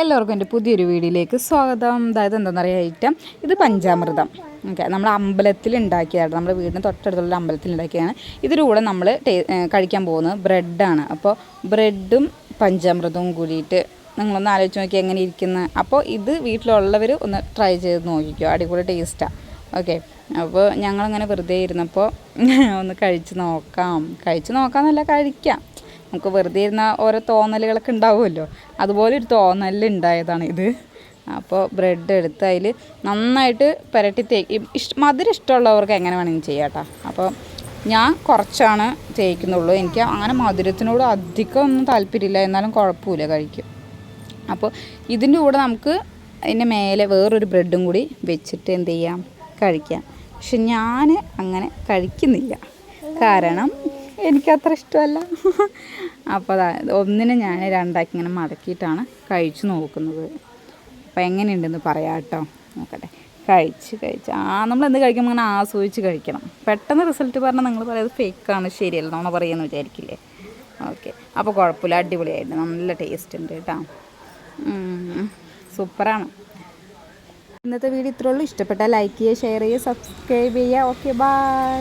എല്ലാവർക്കും എന്റെ പുതിയൊരു വീഡിയോയിലേക്ക് സ്വാഗതം. അതായത് എന്താണെന്നറിയാം ഐറ്റം. ഇത് പഞ്ചാമൃതം. ഓക്കെ നമ്മൾ അമ്പലത്തിൽ ഉണ്ടാക്കിയതാണ് നമ്മുടെ വീടിന് തൊട്ടടുത്തുള്ള അമ്പലത്തിൽ ഉണ്ടാക്കിയതാണ്. ഇതിന്റെ കൂടെ നമ്മൾ കഴിക്കാൻ പോകുന്നത് ബ്രെഡാണ്. അപ്പോൾ ബ്രെഡും പഞ്ചാമൃതവും കൂടിയിട്ട് നിങ്ങളൊന്ന് ആലോചിച്ച് നോക്കി എങ്ങനെ ഇരിക്കുന്ന. അപ്പോൾ ഇത് വീട്ടിലുള്ളവർ ഒന്ന് ട്രൈ ചെയ്ത് നോക്കിക്കോ. അടിപൊളി ടേസ്റ്റാണ് ഓക്കെ അപ്പോൾ ഞങ്ങളങ്ങനെ വെറുതെ ഇരുന്നപ്പോൾ ഒന്ന് കഴിച്ച് നോക്കാം. കഴിച്ച് നോക്കാമെന്നല്ല കഴിക്കാം. നമുക്ക് വെറുതെ ഇരുന്ന ഓരോ തോന്നലുകളൊക്കെ ഉണ്ടാവുമല്ലോ. അതുപോലെ ഒരു തോന്നലുണ്ടായതാണ് ഇത്. അപ്പോൾ ബ്രെഡ് എടുത്ത് അതിൽ നന്നായിട്ട് പുരട്ടി തേക്ക് ഇഷ്ട മധുരം ഇഷ്ടമുള്ളവർക്ക് എങ്ങനെ വേണമെങ്കിലും ചെയ്യാം കേട്ടോ അപ്പോൾ ഞാൻ കുറച്ചാണ് തേക്കുന്നുള്ളൂ. എനിക്ക് അങ്ങനെ മധുരത്തിനോട് അധികം ഒന്നും താല്പര്യമില്ല. എന്നാലും കുഴപ്പമില്ല കഴിക്കും അപ്പോൾ ഇതിന്റെ കൂടെ നമുക്ക് അതിന്റെ മേലെ വേറൊരു ബ്രെഡും കൂടി വെച്ചിട്ട് എന്ത് ചെയ്യാം? കഴിക്കാം. പക്ഷെ ഞാൻ അങ്ങനെ കഴിക്കുന്നില്ല. കാരണം എനിക്കത്ര ഇഷ്ടമല്ല. അപ്പോൾ ഒന്നിനെ ഞാൻ രണ്ടാക്കി ഇങ്ങനെ മടക്കിയിട്ടാണ് കഴിച്ചു നോക്കുന്നത്. അപ്പോൾ എങ്ങനെയുണ്ടെന്ന് പറയാം കേട്ടോ. നോക്കട്ടെ. കഴിച്ച് കഴിച്ച്. ആ നമ്മൾ എന്ത് കഴിക്കുമ്പോൾ അങ്ങനെ ആസ്വദിച്ച് കഴിക്കണം. പെട്ടെന്ന് റിസൾട്ട് പറഞ്ഞാൽ നിങ്ങൾ പറയുന്നത് ഫേക്കാണ് ശരിയല്ല നമ്മൾ പറയുമെന്ന് വിചാരിക്കില്ലേ? ഓക്കെ. അപ്പോൾ കുഴപ്പമില്ല അടിപൊളിയായിട്ട് നല്ല ടേസ്റ്റ് ഉണ്ട് കേട്ടോ. സൂപ്പറാണ്. ഇന്നത്തെ വീഡിയോ ഇത്രയുള്ളൂ ഇഷ്ടപ്പെട്ടാൽ ലൈക്ക് ചെയ്യുക ഷെയർ ചെയ്യുക സബ്സ്ക്രൈബ് ചെയ്യുക. Okay bye